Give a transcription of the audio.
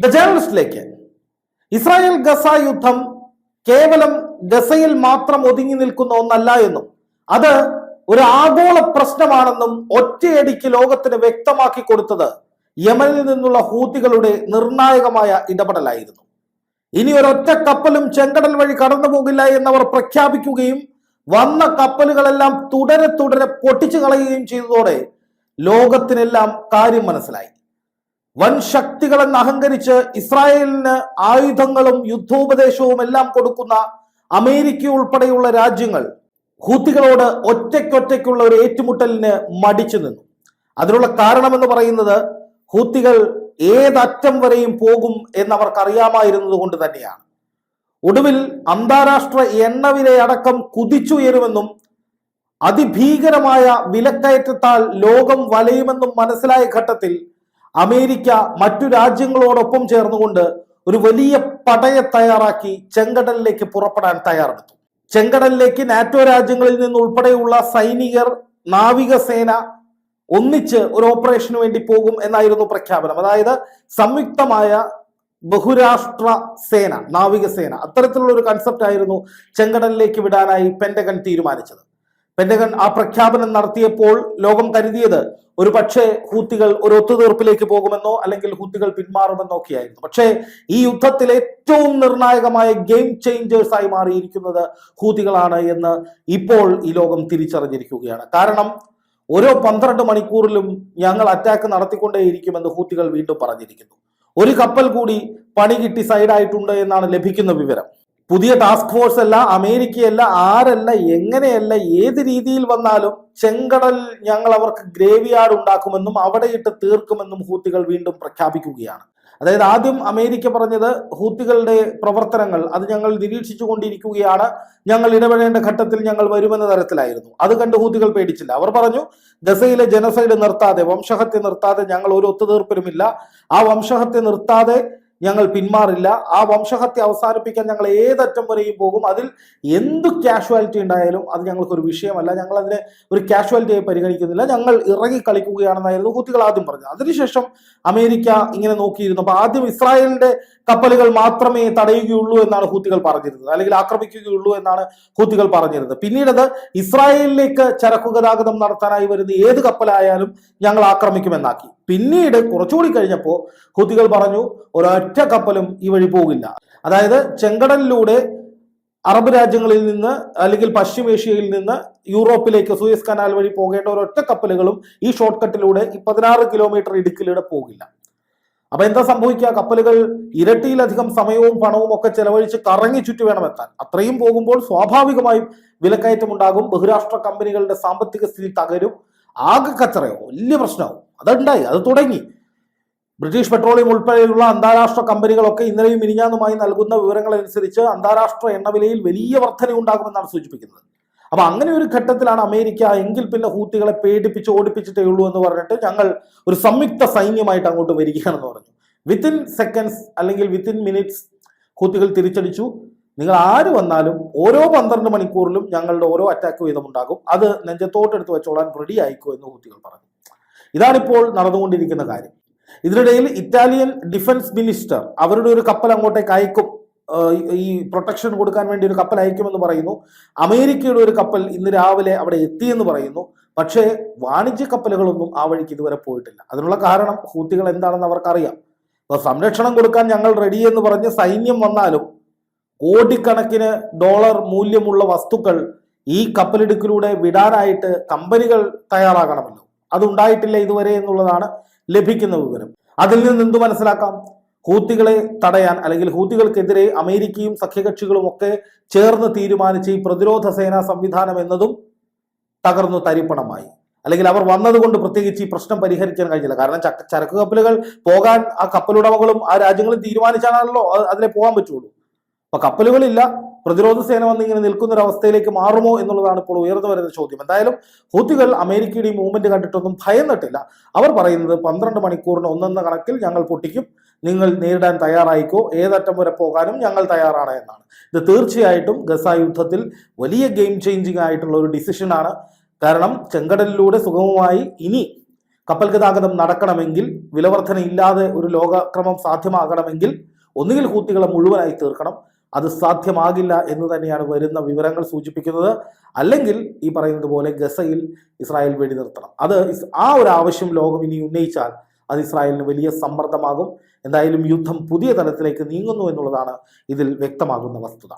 The ജേർണലിസ്റ്റിലേക്ക് Israel Gaza യുദ്ധം കേവലം ഗസയിൽ മാത്രം ഒതുങ്ങി നിൽക്കുന്ന ഒന്നല്ല എന്നും അത് ഒരു ആഗോള പ്രശ്നമാണെന്നും ഒറ്റയടിക്ക് ലോകത്തിന് വ്യക്തമാക്കി കൊടുത്തത് യമനിൽ നിന്നുള്ള ഹൂത്തികളുടെ നിർണായകമായ ഇടപെടലായിരുന്നു. ഇനി ഒരൊറ്റ കപ്പലും ചെങ്കടൽ വഴി കടന്നു പോകില്ല എന്നവർ പ്രഖ്യാപിക്കുകയും വന്ന കപ്പലുകളെല്ലാം തുടരെ തുടരെ പൊട്ടിച്ചു കളയുകയും ചെയ്തതോടെ ലോകത്തിനെല്ലാം കാര്യം മനസ്സിലായി. വൻ ശക്തികളെന്ന് അഹങ്കരിച്ച് ഇസ്രായേലിന് ആയുധങ്ങളും യുദ്ധോപദേശവും എല്ലാം കൊടുക്കുന്ന അമേരിക്ക ഉൾപ്പെടെയുള്ള രാജ്യങ്ങൾ ഹൂത്തികളോട് ഒറ്റയ്ക്കൊറ്റയ്ക്കുള്ള ഒരു ഏറ്റുമുട്ടലിന് മടിച്ചു നിന്നു. അതിനുള്ള കാരണമെന്ന് പറയുന്നത് ഹൂത്തികൾ ഏതറ്റം വരെയും പോകും എന്നവർക്ക് അറിയാമായിരുന്നത് കൊണ്ട് തന്നെയാണ്. ഒടുവിൽ അന്താരാഷ്ട്ര എണ്ണവിലയടക്കം കുതിച്ചുയരുമെന്നും അതിഭീകരമായ വിലക്കയറ്റത്താൽ ലോകം വലയുമെന്നും മനസ്സിലായ ഘട്ടത്തിൽ അമേരിക്ക മറ്റു രാജ്യങ്ങളോടൊപ്പം ചേർന്നുകൊണ്ട് ഒരു വലിയ പടയെ തയ്യാറാക്കി ചെങ്കടലിലേക്ക് പുറപ്പെടാൻ തയ്യാറെടുത്തു. ചെങ്കടലിലേക്ക് നാറ്റോ രാജ്യങ്ങളിൽ നിന്ന് നിന്നുൾപ്പെടെയുള്ള സൈനികർ നാവികസേന ഒന്നിച്ച് ഒരു ഓപ്പറേഷന് വേണ്ടി പോകും എന്നായിരുന്നു പ്രഖ്യാപനം. അതായത് സംയുക്തമായ ബഹുരാഷ്ട്ര സേന നാവികസേന അത്തരത്തിലുള്ള ഒരു കൺസെപ്റ്റ് ആയിരുന്നു ചെങ്കടലിലേക്ക് വിടാനായി പെന്റഗൺ തീരുമാനിച്ചത്. പെന്റഗൺ ആ പ്രഖ്യാപനം നടത്തിയപ്പോൾ ലോകം കരുതിയത് ഒരു പക്ഷേ ഹൂത്തികൾ ഒരു ഒത്തുതീർപ്പിലേക്ക് പോകുമെന്നോ അല്ലെങ്കിൽ ഹൂത്തികൾ പിന്മാറുമെന്നോ ഒക്കെയായിരുന്നു. പക്ഷേ ഈ യുദ്ധത്തിൽ ഏറ്റവും നിർണായകമായ ഗെയിം ചേഞ്ചേഴ്സ് ആയി മാറിയിരിക്കുന്നത് ഹൂത്തികളാണ് എന്ന് ഇപ്പോൾ ഈ ലോകം തിരിച്ചറിഞ്ഞിരിക്കുകയാണ്. കാരണം ഓരോ പന്ത്രണ്ട് മണിക്കൂറിലും ഞങ്ങൾ അറ്റാക്ക് നടത്തിക്കൊണ്ടേയിരിക്കുമെന്ന് ഹൂത്തികൾ വീണ്ടും പറഞ്ഞിരിക്കുന്നു. ഒരു കപ്പൽ കൂടി പണി കിട്ടി സൈഡായിട്ടുണ്ട് എന്നാണ് ലഭിക്കുന്ന വിവരം. പുതിയ ടാസ്ക് ഫോഴ്സ് അല്ല അമേരിക്കയല്ല ആരല്ല എങ്ങനെയല്ല ഏത് രീതിയിൽ വന്നാലും ചെങ്കടൽ ഞങ്ങൾ അവർക്ക് ഗ്രേവി യാർഡ് ഉണ്ടാക്കുമെന്നും അവിടെ ഇട്ട് തീർക്കുമെന്നും ഹൂത്തികൾ വീണ്ടും പ്രഖ്യാപിക്കുകയാണ്. അതായത് ആദ്യം അമേരിക്ക പറഞ്ഞത് ഹൂത്തികളുടെ പ്രവർത്തനങ്ങൾ അത് ഞങ്ങൾ നിരീക്ഷിച്ചു കൊണ്ടിരിക്കുകയാണ് ഞങ്ങൾ ഇടപെടേണ്ട ഘട്ടത്തിൽ ഞങ്ങൾ വരുമെന്ന തരത്തിലായിരുന്നു. അത് കണ്ട് ഹൂത്തികൾ പേടിച്ചില്ല. അവർ പറഞ്ഞു ഗസയിലെ ജനസൈഡ് നിർത്താതെ വംശഹത്യ നിർത്താതെ ഞങ്ങൾ ഒരു ഒത്തുതീർപ്പിലുമില്ല ആ വംശഹത്യ നിർത്താതെ ഞങ്ങൾ പിന്മാറില്ല. ആ വംശഹത്യ അവസാനിപ്പിക്കാൻ ഞങ്ങൾ ഏതറ്റം വരെയും പോകും. അതിൽ എന്ത് കാഷ്വാലിറ്റി ഉണ്ടായാലും അത് ഞങ്ങൾക്കൊരു വിഷയമല്ല. ഞങ്ങൾ അതിനെ ഒരു കാഷ്വാലിറ്റി ആയി പരിഗണിക്കുന്നില്ല. ഞങ്ങൾ ഇറങ്ങി കളിക്കുകയാണെന്നായിരുന്നു ഹൂത്തികൾ ആദ്യം പറഞ്ഞത്. അതിനുശേഷം അമേരിക്ക ഇങ്ങനെ നോക്കിയിരുന്നു. അപ്പൊ ആദ്യം ഇസ്രായേലിന്റെ കപ്പലുകൾ മാത്രമേ തടയുകയുള്ളൂ എന്നാണ് ഹൂത്തികൾ പറഞ്ഞിരുന്നത്. അല്ലെങ്കിൽ ആക്രമിക്കുകയുള്ളൂ എന്നാണ് ഹൂത്തികൾ പറഞ്ഞിരുന്നത്. പിന്നീടത് ഇസ്രായേലിലേക്ക് ചരക്കു ഗതാഗതം നടത്താനായി വരുന്ന ഏത് കപ്പലായാലും ഞങ്ങൾ ആക്രമിക്കുമെന്നാക്കി. പിന്നീട് കുറച്ചുകൂടി കഴിഞ്ഞപ്പോൾ ഹൂത്തികൾ പറഞ്ഞു ഒരൊറ്റ കപ്പലും ഈ വഴി പോകില്ല. അതായത് ചെങ്കടലിലൂടെ അറബ് രാജ്യങ്ങളിൽ നിന്ന് അല്ലെങ്കിൽ പശ്ചിമേഷ്യയിൽ നിന്ന് യൂറോപ്പിലേക്ക് സൂയസ് കനാൽ വഴി പോകേണ്ട ഒരൊറ്റ കപ്പലുകളും ഈ ഷോർട്ട് കട്ടിലൂടെ ഈ പതിനാറ് കിലോമീറ്റർ ഇടുക്കിലൂടെ പോകില്ല. അപ്പൊ എന്താ സംഭവിക്കുക? കപ്പലുകൾ ഇരട്ടിയിലധികം സമയവും പണവും ഒക്കെ ചെലവഴിച്ച് കറങ്ങി ചുറ്റി വേണം എത്താൻ. അത്രയും പോകുമ്പോൾ സ്വാഭാവികമായും വിലക്കയറ്റം ഉണ്ടാകും. ബഹുരാഷ്ട്ര കമ്പനികളുടെ സാമ്പത്തിക സ്ഥിതി തകരും. ആകെ കച്ചറയോ? വലിയ പ്രശ്നമാവും. അതുണ്ടായി അത് തുടങ്ങി. ബ്രിട്ടീഷ് പെട്രോളിയം ഉൾപ്പെടെയുള്ള അന്താരാഷ്ട്ര കമ്പനികളൊക്കെ ഇന്നലെയും മിനിഞ്ഞാന്നുമായി നൽകുന്ന വിവരങ്ങൾ അനുസരിച്ച് അന്താരാഷ്ട്ര എണ്ണവിലയിൽ വലിയ വർധന ഉണ്ടാകുമെന്നാണ് സൂചിപ്പിക്കുന്നത്. അപ്പൊ അങ്ങനെ ഒരു ഘട്ടത്തിലാണ് അമേരിക്ക എങ്കിൽ പിന്നെ ഹൂത്തികളെ പേടിപ്പിച്ച് ഓടിപ്പിച്ചിട്ടേ ഉള്ളൂ എന്ന് പറഞ്ഞിട്ട് ഞങ്ങൾ ഒരു സംയുക്ത സൈന്യമായിട്ട് അങ്ങോട്ട് വരികയാണെന്ന് പറഞ്ഞു. വിത്തിൻ സെക്കൻഡ്സ് അല്ലെങ്കിൽ വിത്തിൻ മിനിറ്റ്സ് ഹൂത്തികൾ തിരിച്ചടിച്ചു. നിങ്ങൾ ആര് വന്നാലും ഓരോ പന്ത്രണ്ട് മണിക്കൂറിലും ഞങ്ങളുടെ ഓരോ അറ്റാക്ക് വീതമുണ്ടാകും. അത് നെഞ്ചത്തോട്ടെടുത്ത് വെച്ചോളാൻ റെഡി ആയിക്കോ എന്ന് ഹൂത്തികൾ പറഞ്ഞു. ഇതാണിപ്പോൾ നടന്നുകൊണ്ടിരിക്കുന്ന കാര്യം. ഇതിനിടയിൽ ഇറ്റാലിയൻ ഡിഫൻസ് മിനിസ്റ്റർ അവരുടെ ഒരു കപ്പൽ അങ്ങോട്ടേക്ക് അയക്കും. ഈ പ്രൊട്ടക്ഷൻ കൊടുക്കാൻ വേണ്ടി ഒരു കപ്പൽ അയക്കുമെന്ന് പറയുന്നു. അമേരിക്കയുടെ ഒരു കപ്പൽ ഇന്ന് രാവിലെ അവിടെ എത്തിയെന്ന് പറയുന്നു. പക്ഷേ വാണിജ്യ കപ്പലുകളൊന്നും ആ വഴിക്ക് ഇതുവരെ പോയിട്ടില്ല. അതിനുള്ള കാരണം ഹൂത്തികൾ എന്താണെന്ന് അവർക്കറിയാം. അപ്പൊ സംരക്ഷണം കൊടുക്കാൻ ഞങ്ങൾ റെഡി എന്ന് പറഞ്ഞ് സൈന്യം വന്നാലും കോടിക്കണക്കിന് ഡോളർ മൂല്യമുള്ള വസ്തുക്കൾ ഈ കപ്പലിടുക്കിലൂടെ വിടാനായിട്ട് കമ്പനികൾ തയ്യാറാകണമല്ലോ. അതുണ്ടായിട്ടില്ല ഇതുവരെ എന്നുള്ളതാണ് ലഭിക്കുന്ന വിവരം. അതിൽ നിന്ന് എന്തു മനസ്സിലാക്കാം? ഹൂത്തികളെ തടയാൻ അല്ലെങ്കിൽ ഹൂത്തികൾക്കെതിരെ അമേരിക്കയും സഖ്യകക്ഷികളും ഒക്കെ ചേർന്ന് തീരുമാനിച്ച ഈ പ്രതിരോധ സേനാ സംവിധാനം എന്നതും തകർന്നു തരിപ്പണമായി. അല്ലെങ്കിൽ അവർ വന്നതുകൊണ്ട് പ്രത്യേകിച്ച് ഈ പ്രശ്നം പരിഹരിക്കാൻ കഴിഞ്ഞില്ല. കാരണം ചരക്ക് കപ്പലുകൾ പോകാൻ ആ കപ്പലുടമകളും ആ രാജ്യങ്ങളും തീരുമാനിച്ചാണല്ലോ അത് അതിലെ പോകാൻ പറ്റുള്ളൂ. അപ്പൊ കപ്പലുകളില്ല. പ്രതിരോധ സേന വന്ന് ഇങ്ങനെ നിൽക്കുന്ന ഒരു അവസ്ഥയിലേക്ക് മാറുമോ എന്നുള്ളതാണ് ഇപ്പോൾ ഉയർന്നു വരുന്ന ചോദ്യം. എന്തായാലും ഹൂത്തികൾ അമേരിക്കയുടെ ഈ മൂവ്മെന്റ് കണ്ടിട്ടൊന്നും ഭയന്നിട്ടില്ല. അവർ പറയുന്നത് പന്ത്രണ്ട് മണിക്കൂറിന് ഒന്നെന്ന കണക്കിൽ ഞങ്ങൾ പൊട്ടിക്കും നിങ്ങൾ നേരിടാൻ തയ്യാറായിക്കോ ഏതറ്റം വരെ പോകാനും ഞങ്ങൾ തയ്യാറാണ് എന്നാണ്. ഇത് തീർച്ചയായിട്ടും ഗസ യുദ്ധത്തിൽ വലിയ ഗെയിം ചേഞ്ചിങ് ആയിട്ടുള്ള ഒരു ഡിസിഷനാണ് കാരണം ചെങ്കടലിലൂടെ സുഗമമായി ഇനി കപ്പൽ ഗതാഗതം നടക്കണമെങ്കിൽ വിലവർധന ഇല്ലാതെ ഒരു ലോകക്രമം സാധ്യമാകണമെങ്കിൽ ഒന്നുകിൽ ഹൂത്തികളെ മുഴുവനായി തീർക്കണം അത് സാധ്യമാകില്ല എന്ന് തന്നെയാണ് വരുന്ന വിവരങ്ങൾ സൂചിപ്പിക്കുന്നത്. അല്ലെങ്കിൽ ഈ പറയുന്നത് പോലെ ഗസയിൽ ഇസ്രായേൽ വെടി നിർത്തണം. അത് ആ ഒരു ആവശ്യം ലോകം ഇനി ഉന്നയിച്ചാൽ അത് ഇസ്രായേലിന് വലിയ സമ്മർദ്ദമാകും. എന്തായാലും യുദ്ധം പുതിയ തലത്തിലേക്ക് നീങ്ങുന്നു എന്നുള്ളതാണ് ഇതിൽ വ്യക്തമാകുന്ന വസ്തുത.